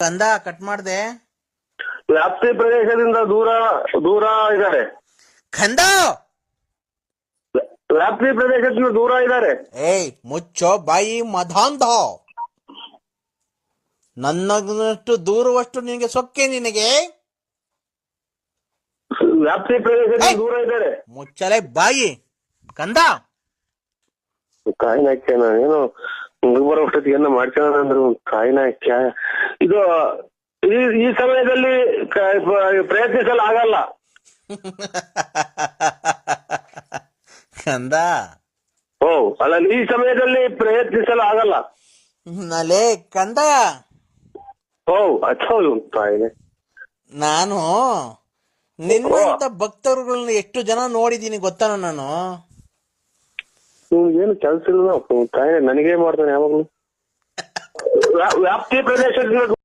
ಕಂದ ಕಟ್ ಮಾಡ್ದೆ? ವ್ಯಾಪ್ತಿ ಪ್ರದೇಶದಿಂದ ದೂರ ದೂರ ಇದ್ದಾರೆ. ಕಂದ! ವ್ಯಾಪ್ತಿ ಪ್ರದೇಶದಿಂದ ದೂರ ಇದ್ದಾರೆ. ಏಯ್ ಮುಚ್ಚೋ ಬಾಯಿ ಮಧಾಂತ ನನ್ನಷ್ಟು ದೂರವಷ್ಟು ನಿನಗೆ ಸೊಕ್ಕೆ ನಿನಗೆ? ವ್ಯಾಪ್ತಿ ಪ್ರದೇಶದಿಂದ ದೂರ ಇದ್ದಾರೆ. ಮುಚ್ಚಲೆ ಬಾಯಿ. ಕಂದ! ಕಾಯಿನ ನಾನೇನು ಏನೋ ಏನೋ ಮಾಡ್ಕೊಳ್ಳೋಣ ಅಂದ್ರೆ ಕಾಯಿನ ಇದು ಈ ಸಮಯದಲ್ಲಿ ಪ್ರಯತ್ನಿಸಲು ಆಗಲ್ಲ. ಕಂದ? ಓ ಅಲ್ಲ ಈ ಸಮಯದಲ್ಲಿ ಪ್ರಯತ್ನಿಸಲು ಆಗಲ್ಲ. ನಲೇ ಕಂದ? ಓ ಅಚ್ಚೌದು ಕಾಯಿನೆ ನಾನು ನಿನ್ನಂತ ಭಕ್ತರುಗಳನ್ನ ಎಷ್ಟು ಜನ ನೋಡಿದೀನಿ ಗೊತ್ತಾನ ನಾನು? ಏನು ಕೆಲಸ ಇಲ್ಲ ತಾಯಿ ನನಗೇ ಮಾಡ್ತಾನೆ ಯಾವಾಗ್ಲೂ? ವ್ಯಾಪ್ತಿ ಪ್ರದೇಶದಿಂದ